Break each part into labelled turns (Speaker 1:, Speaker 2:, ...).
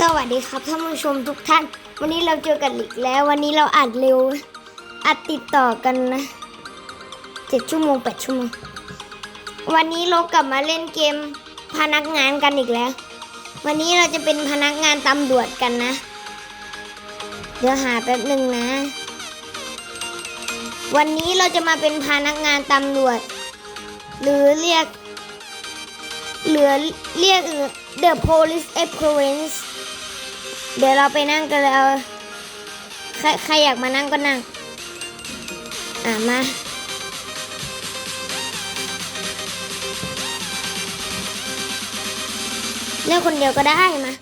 Speaker 1: สวัสดีครับท่านผู้ชมทุกท่าน วันนี้เราเจอกันอีกแล้ว วันนี้เราอัดเร็ว อัดติดต่อกันนะเจ็ดชั่วโมงแปดชั่วโมง วันนี้เรากลับมาเล่นเกมพนักงานกันอีกแล้ว วันนี้เราจะเป็นพนักงานตำรวจกันนะ เดี๋ยวหาแป๊บหนึ่งนะ วันนี้เราจะมาเป็นพนักงานตำรวจ หรือเรียกหลือเรียก The Police Appearance เดี๋ยวเราไปนั่งกันแล้วใครใครอยากมานั่งก็นั่ง อะมาเล่นคนเดียวก็ได้มา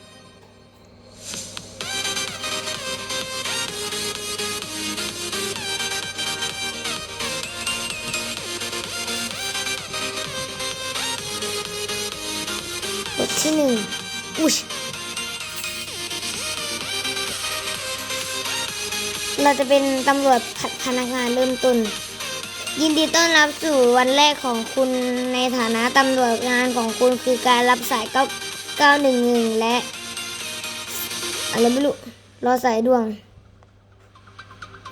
Speaker 1: เราจะเป็นตำรวจพพนักงานเริ่มต้น ยินดีต้อนรับสู่วันแรกของคุณในฐานะตำรวจงานของคุณคือการรับสาย 911 และ อะไรไม่รู้ รอสายด่วง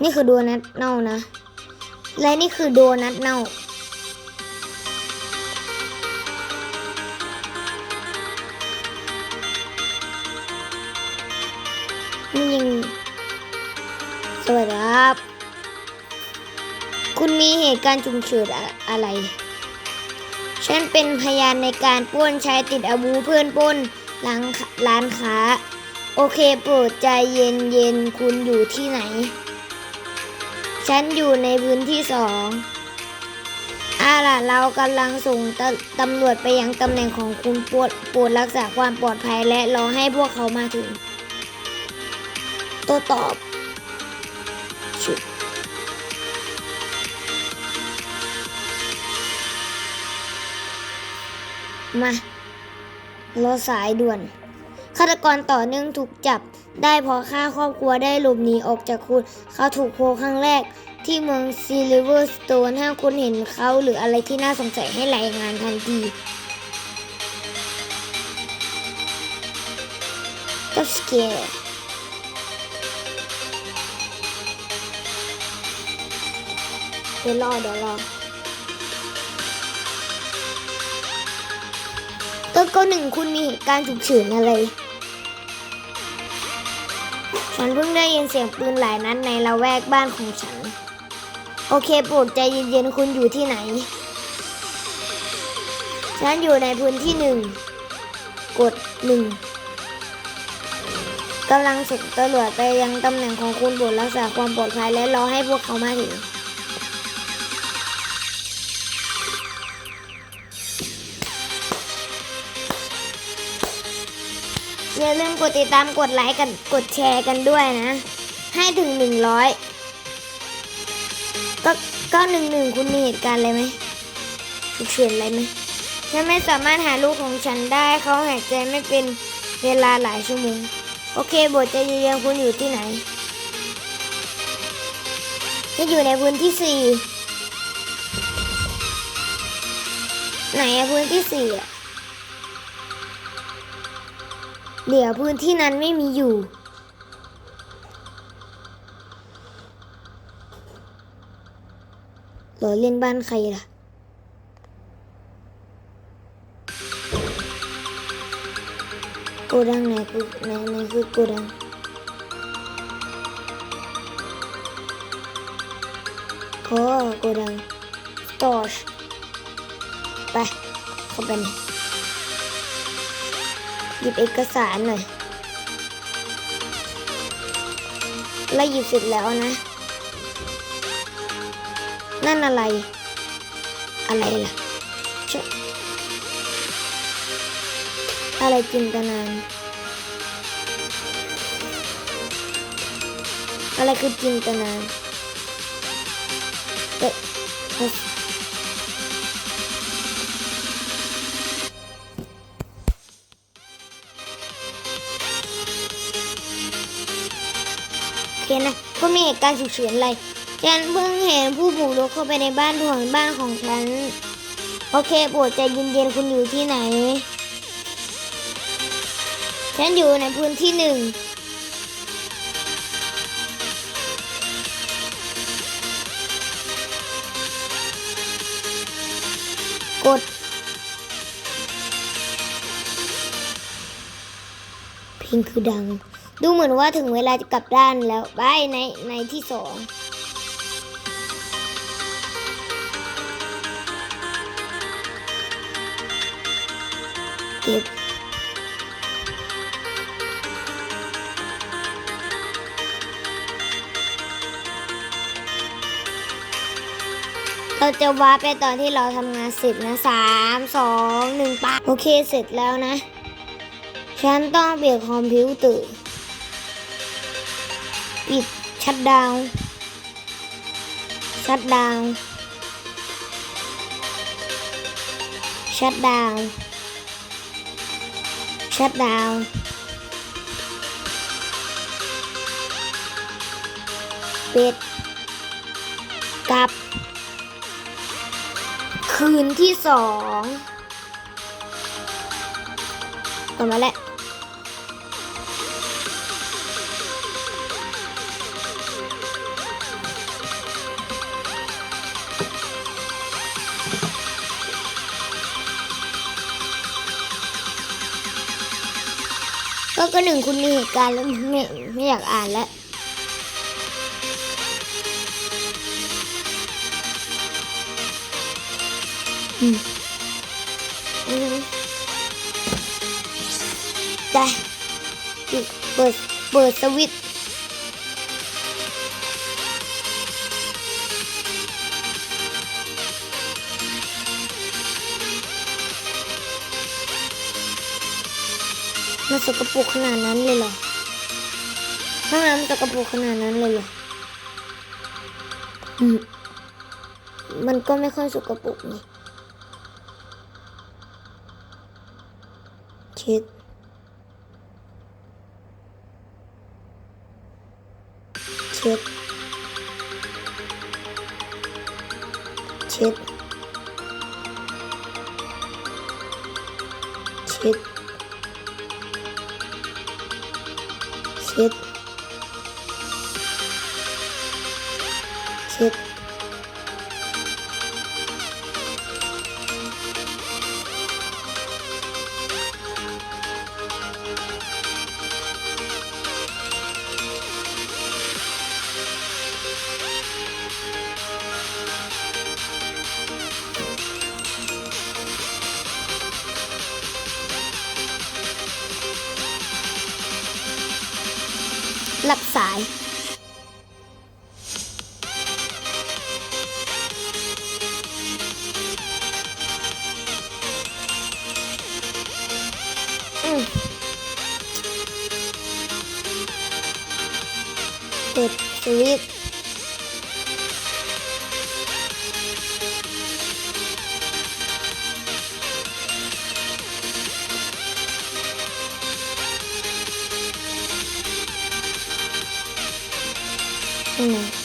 Speaker 1: นี่คือโดนัทเน่านะ และนี่คือโดนัทเน่านี่ยัง สวัสดีครับ คุณมีเหตุการณ์ฉุกเฉินอะอะไร ฉันเป็นพยานในการปล้นใช้ติดอาวุธเพื่อนป้นหลังร้านค้า โอเคโปรดใจเย็นเย็นๆคุณอยู่ที่ไหน ฉันอยู่ในพื้นที่สองอาล่ะเรากำลังส่งตตำรวจไปยังตำแหน่งของคุณโปรดโปรดรักษาความปลอดภัยและรอให้พวกเขามาถึง ตัวตอบ มา รอสายด่วน ฆาตกรต่อเนื่องถูกจับ ได้เพราะฆ่าครอบครัวได้หลบหนีออกจากคุกเขาถูกโพลครั้งแรก ที่เมืองซิลิเวอร์สโตนถ้าคุณเห็นเขาหรืออะไรที่น่าสงสัยให้รายงานทันทีก็สเกร์เดี๋ยวรอเดี๋ยวรอ ก็ก็หนึ่งคุณมีเหตุการณ์ฉุกเฉินอะไร ฉันเพิ่งได้ยินเสียงปืนหลายนัดในละแวกบ้านของฉัน โอเคโปรดใจเย็นๆคุณอยู่ที่ไหน ฉันอยู่ในพื้นที่หนึ่ง กดหนึ่งกำลังส่งตำรวจไปยังตำแหน่งของคุณโปรดรักษาความปลอดภัยและรอให้พวกเขามาถึง อย่าลืมกดติดตามกดไลค์กันกดแชร์กันด้วยนะ ให้ถึงหนึ่งร้อยก็ก็หนึ่งหนึ่งคุณมีเหตุการณ์อะไรไหมฉุกเฉินอะไรไหมฉันไม่สามารถหาลูกของฉันได้เขาหายใจไม่เป็นเวลาหลายชั่วโมงโอเคบทใจเย็นๆคุณอยู่ที่ไหนฉันอยู่ในพื้นที่สี่ไหนอะพื้นที่สี่อะ เดี๋ยวพื้นที่นั้นไม่มีอยู่หรอเล่นบ้านใครล่ะ โกดังไหนคือไหนไหนคือโกดังโอ้โกดัง สตอชไปเข้าไป หยิบเอกสารหน่อยแล้วหยิบเสร็จแล้วนะ นั่นอะไร อะไรล่ะชอะไรจินตนานอะไรคือจินตนานเอ๊ะ เอ๊ะโอเคนะก็มีเหตุการณ์ฉุกเฉินอะไรฉันเพิ่งเห็นผู้บุกรุกเข้าไปในบ้านถ่วงบ้านของฉัน โอเคโปรดใจเย็นๆคุณอยู่ที่ไหน ฉันอยู่ในพื้นที่หนึ่งกดเพลงคือดัง ดูเหมือนว่าถึงเวลาจะกลับด้านแล้วบายในในที่สองเก็บเราจะวาร์ปไปตอนที่เราทำงานเสร็จนะสามสองหนึ่งปะโอเคเสร็จแล้วนะ ฉันต้องเปลี่ยนคอมพิวเตอร์ ชัดดาวน์ชัดดาวน์ชัดดาวน์ชัดดาวน์ปิดกลับ คืนที่สองกลับมาแล้ว ก็ก็หนึ่งคุณมีเหตุการณ์แล้วไม่ไม่อยากอ่านแล้วอืมอืมได้ปิดเปิดเปิดสวิตช์ สกปรกขนาดนั้นเลยเหรอห้องน้ำมันสกปรกขนาดนั้นเลยเหรออืมมันก็ไม่ค่อยสกปรกนี่เช็ดเช็ดเช็ดเช็ด เช็ดเช็ด ข้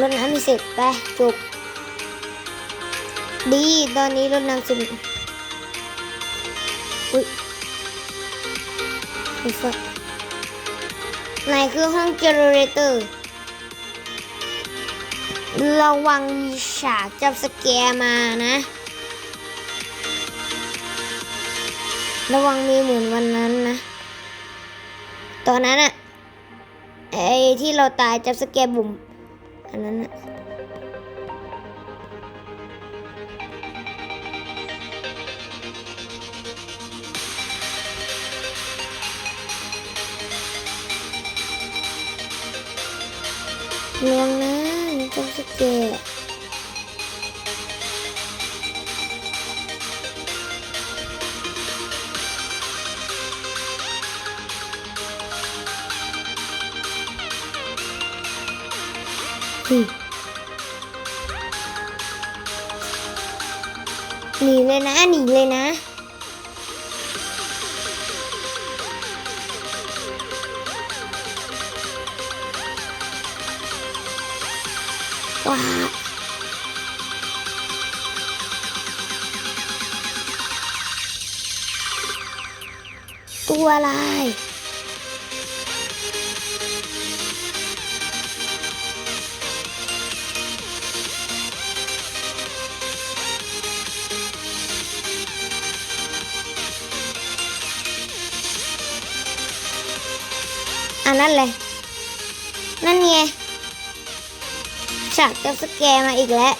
Speaker 1: รดน้ำม่เสร็จไปจบ ดี ตอนนี้รดน้ำสร็จอุ้ยไอ้สัสไหนคือห้องเจเนเรเตอร์ ระวังมีฉากจับสแกร์มานะ ระวังมีเหมือนวันนั้นนะ ตอนนั้นอะไอ้ที่เราตายจับสแกร์บุ่ม อันนั้นอะระวังนะมีจับสแกร์ ว้าตัวอะไรอันนั้นเลยนั่นไง ฉากกับสแกร์มาอีกแล้ว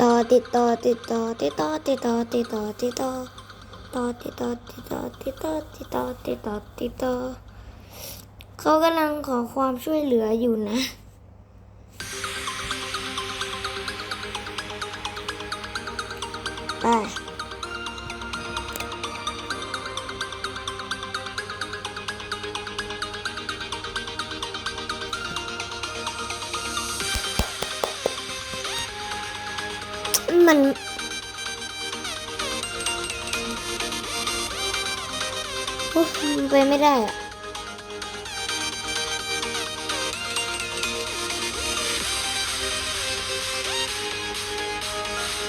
Speaker 1: ต่อติดต่อติดต่อติดต่อติดต่อติดต่อติดต่อต่อติดต่อติดต่อติดต่อติดต่อติดต่อติดต่อเขากำลังขอความช่วยเหลืออยู่นะไป มัน โอ้ไปไม่ได้อะ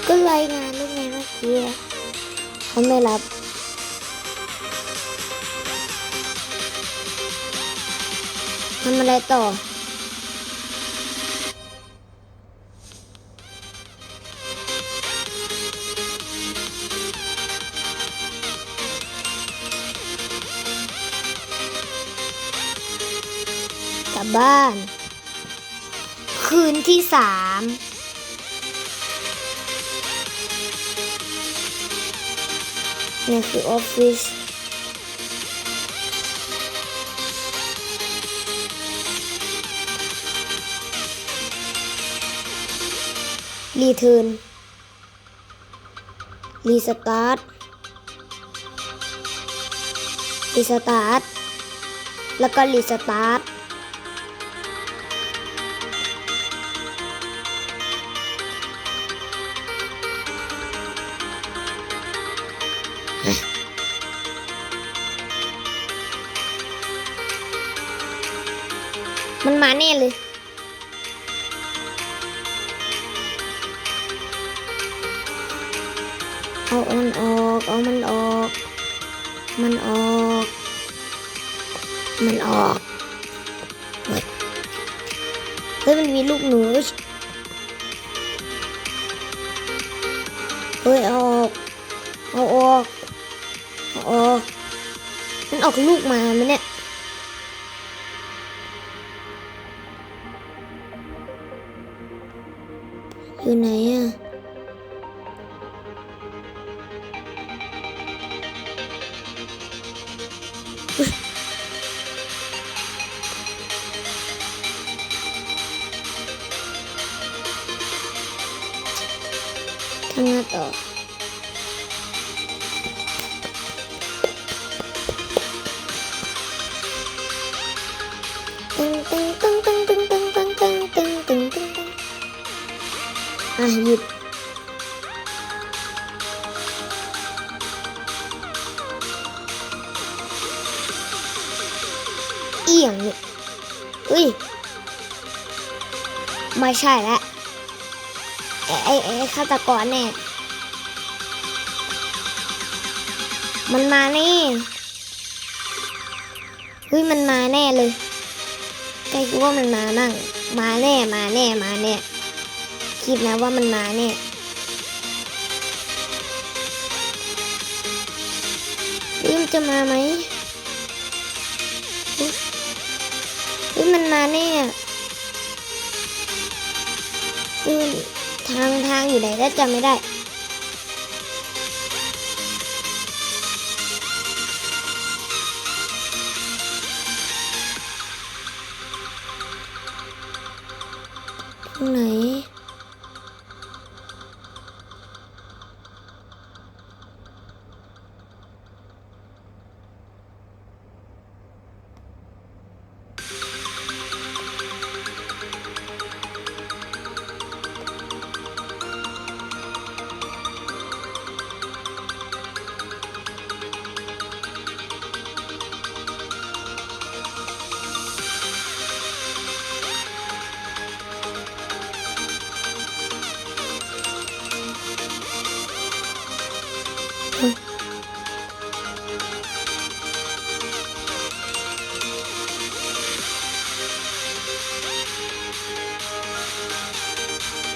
Speaker 1: ก็รายงานลูกไงเมื่อกี้เขาไม่รับทำอะไรต่อ บ้าน คืนที่สามนี่คือออฟฟิศรีเทิร์นรีสตาร์ทรีสตาร์ทแล้วก็รีสตาร์ท แน่เลย เอามันออก เอามันออก มันออก มันออก เฮ้ยมันมีลูกหนู เฮ้ยเอาออก เอาออก เอาออก มันออกลูกมาไหมเนี่ย Good. ใช่แล้วไอ้ไอ้ฆาตกรแน่มันมาแน่เฮ้ยมันมาแน่เลยใกล้กูว่ามันมามั่งมาแน่มาแน่มาแน่คิดนะว่ามันมาแน่เฮ้ยมันจะมาไหมเฮ้ยมันมาแน่ ลื่นทางทางอยู่ไหนก็จำไม่ได้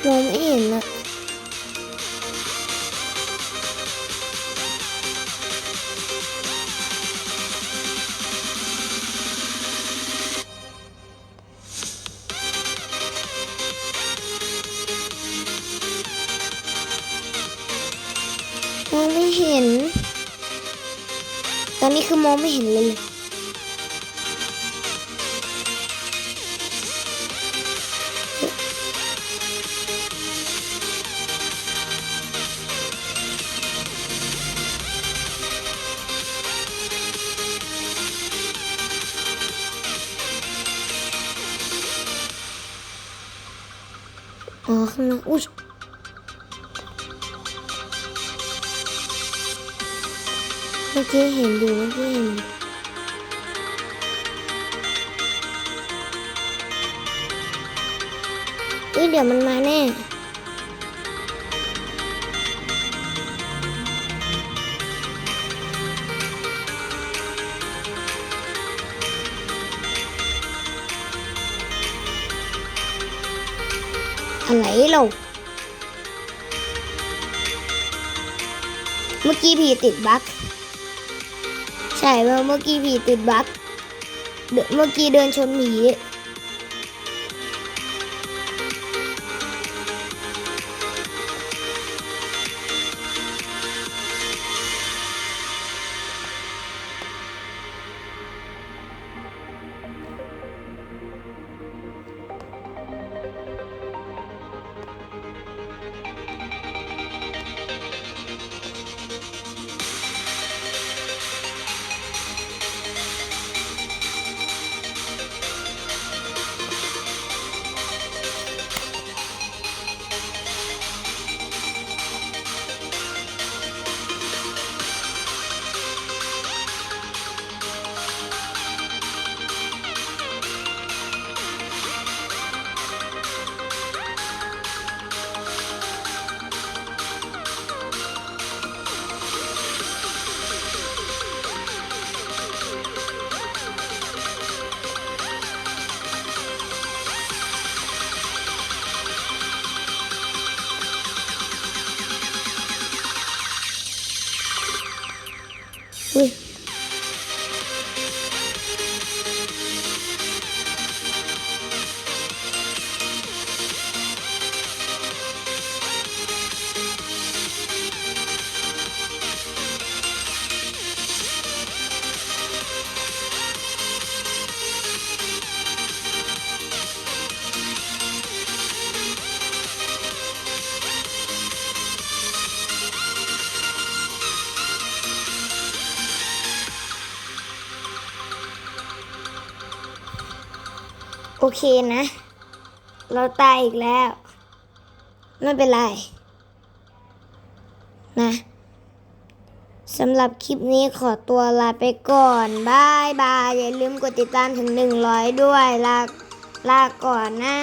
Speaker 1: มองไม่เห็นนะมองไม่เห็น ตอนนี้คือมองไม่เห็นเลย มื่อกี้เห็นอยู่เมื่อกี้เห็นอุ้ยเดี๋ยวมันมาแน่อะไรเราเมื่อกี้ผีติดบั๊ก ใช่เมื่อเมื่อกี้ผีติดบั๊กเดเมื่อกี้เดินชนห เคนะ เราตายอีกแล้ว ไม่เป็นไร นะสำหรับคลิปนี้ขอตัวลาไปก่อนบายบาย อย่าลืมกดติดตามถึง 100 ด้วย ลาลาก่อนนะ